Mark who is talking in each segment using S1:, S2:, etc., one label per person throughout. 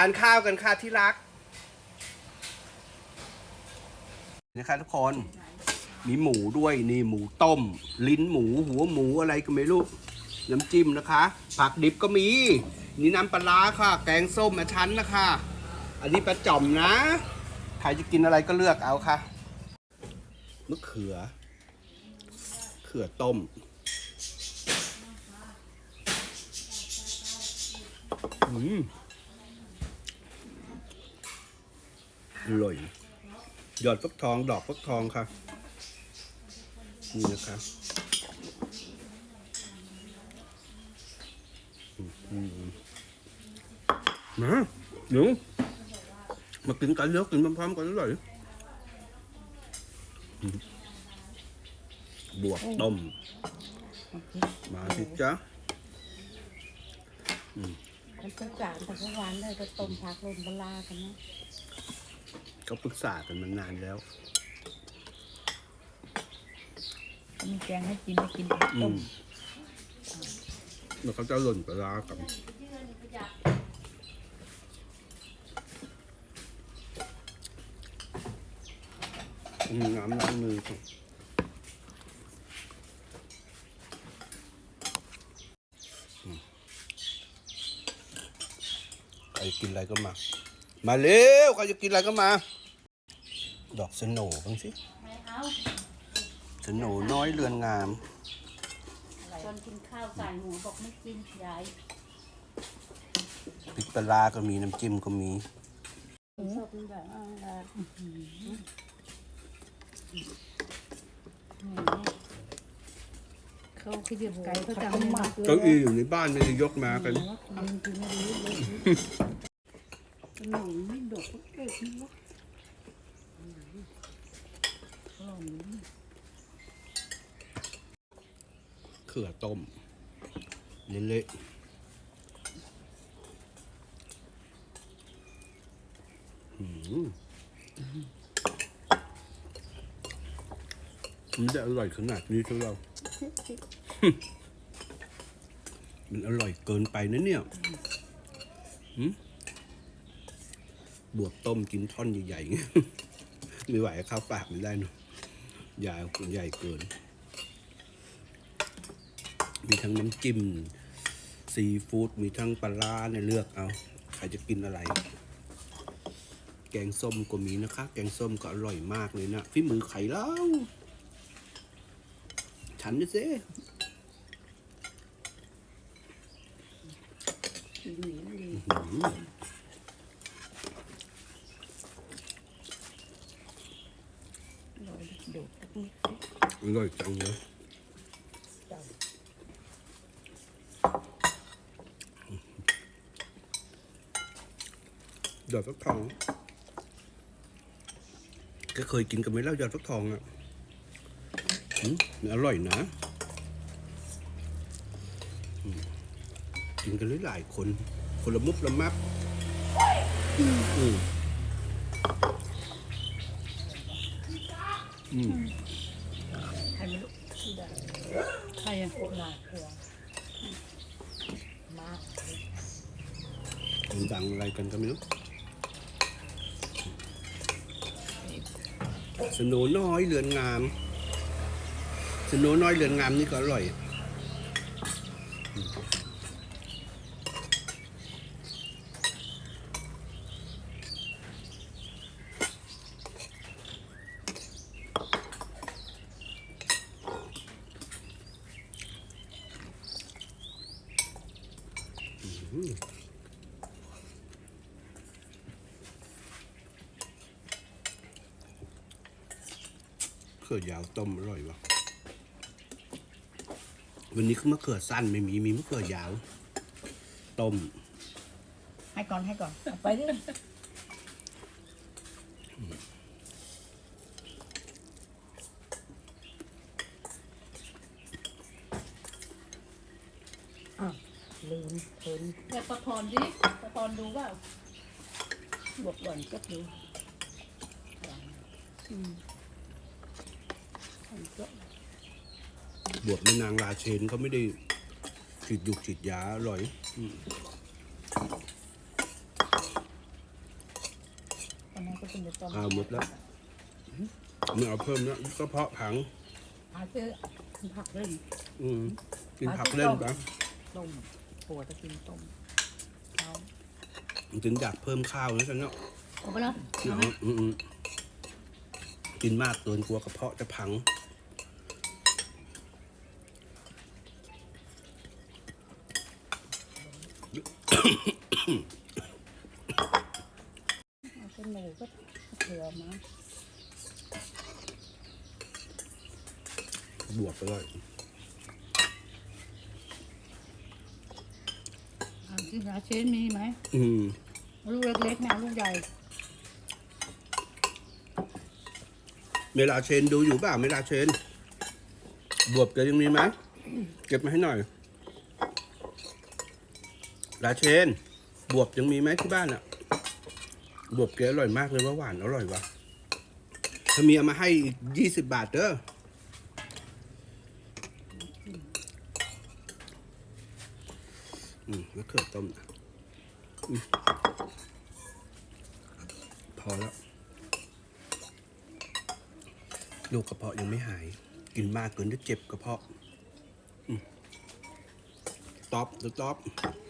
S1: ทานข้าวกันค่ะที่รักนะคะทุกคน มีหมูด้วยนี่หมูต้ม ลิ้นหมูหัวหมูอะไรก็ไม่รู้น้ำจิ้มนะคะ ผักดิบก็มี นี่น้ำปลาร้าค่ะ แกงส้มมาชั้นนะคะ อันนี้ปลาจ่อมนะ ใครจะกินอะไรก็เลือกเอาค่ะมะเขือ เขือต้มอืม อร่อยหยอดฟักทองดอกฟักทองค่ะ นี่นะคะอืมมาหนูมากินกันเยอะกินพร้อมๆกันอร่อยอืมบวกต้ม มาสิจ๊ะ
S2: มันเป็นจานแต่ก็หวานเลยก็ต้มผักลนบลากันนะ
S1: ก็ปรึกษากันมานานแล้ว
S3: มีแกงให้กินให้กิน
S1: อื
S3: ต้ม
S1: มแล้วเขาจะหล่นปลาร้ากันอืมน้ำล้างมือครับอืมใครกินอะไรก็มา มาเร็วใครจะกินอะไรก็มา ดอกสโหน่บ้างสิ
S2: ไม่เอา
S1: สโหน่น้อยเรือนงาม
S2: ชวนกินข้าวใส่หัวบอกไม่กินยาย
S1: พริกปลาร้าก็มีน้ำจิ้มก็มี
S2: ชอบแบบเขาขยับไก่เขาจำมาก
S1: เก้าอี้อยู่ในบ้านไม่ได้ยกมากัน
S2: มันกินไม่รู้เลยหนุ่มไม่ดกเอ็ดนี่วะ
S1: เขือต้ม เละๆหืมมันจะอร่อยขนาดนี้ใช่เรา มันอร่อยเกินไปนะเนี่ยหืมบวบต้มกินท่อนใหญ่ๆ ไม่ไหวเข้าปากไม่ได้เนอะใหญ่ใหญ่เกิน มีทั้งน้ำจิ้มซีฟู้ดมีทั้งปลาร้าเนี่ยเลือกเอาใครจะกินอะไร แกงส้มก็มีนะคะ แกงส้มก็อร่อยมากเลยนะฝีมือไข่เล่าฉันนี่สิ
S2: กินหนีดี
S1: หืม
S2: ดกนิด
S1: อร่อยจังเลยยอดฟักทองก็เคยกินกันไหมเล่ายอดฟักทองอะอืมอร่อยนะ กินกันหลายคน คนละมุบละมับอืม อืมอม
S3: ไม่รู้
S2: ใครอะ
S3: นาเคือมา
S1: ดังอะไรกันก็ไม่รู้สโนน้อยเรือนงามสโนน้อยเรือนงามนี่ก็อร่อย เขือยาวต้มอร่อยว่ะวันนี้คือมะเขือสั้นไม่มีมีมะเขือยาว ต้ม
S3: ให้ก่อนให้ก่อนเอาไปดิ
S2: ลืมเพิ่น
S3: แต่ประพรดิประพรดูว่า
S2: บวกหวานก็ดู
S1: บวกแม่นางราเชนเขาไม่ได้ฉีดยุกฉีดยาอร่อยอืม
S3: ก็กินในต้ม
S1: เอาหมดแล้วไม่เอาเพิ่มแล้วก็เพาะผัง
S3: หาซื้อ
S2: ผักเล่น
S1: อืมกินผักเล่นปะ
S3: ต้ม ปวดจะกินต้มเอา
S1: ถึงอยากเพิ่มข้าวนะฉันเนาะ
S3: เอาไปแล้ว
S1: เอาอืมอืมกินมากเกินกลัวกระเพาะจะพัง
S2: เอาเป็นหมูก็เผื่อมา
S1: บวกไปเลย
S3: เอา ที่ร้านเชนมีไหม
S1: อืม
S3: ลูกเล็กๆนะลูกใหญ่
S1: เมลาเชนดูอยู่เปล่าเมลาเชนบวบแกยังมีไหมเก็บมาให้หน่อยลาเชน บวบยังมีไหมที่บ้านอะบวบแกอร่อยมากเลยว่าหวานอร่อยวะถ้ามีเอามาให้อีกยี่สิบบาทเด้อ อืมมะเขือต้มนะอืมพอแล้วลูกกระเพาะยังไม่หาย กินมากเกินจะเจ็บกระเพาะอืมตอบจะตอบ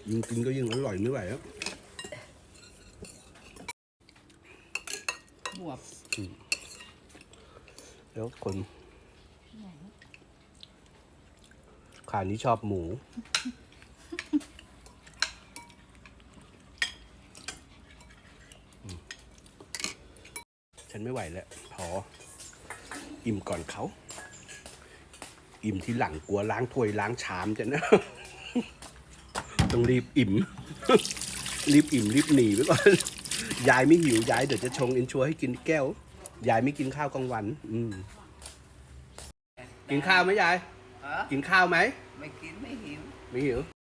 S1: ยิ่งกินก็ยิ่งอร่อยไม่ไหวแล้ว
S3: บวบ
S1: แล้วคนขานี้ชอบหมูอืม ฉันไม่ไหวแล้วพออิ่มก่อนเขา อิ่มที่หลังกลัวล้างถ้วยล้างชามจะนะต้องรีบอิ่ม รีบอิ่มรีบหนีไปก่อนยายไม่หิวยายเดี๋ยวจะชงเอ็นชัวให้กินแก้ว ยายไม่กินข้าวกลางวัน อืมกินข้าวไหมยาย
S4: ฮะ
S1: กินข้าวไหม
S4: ไม่กินไม่หิว
S1: ไม่หิว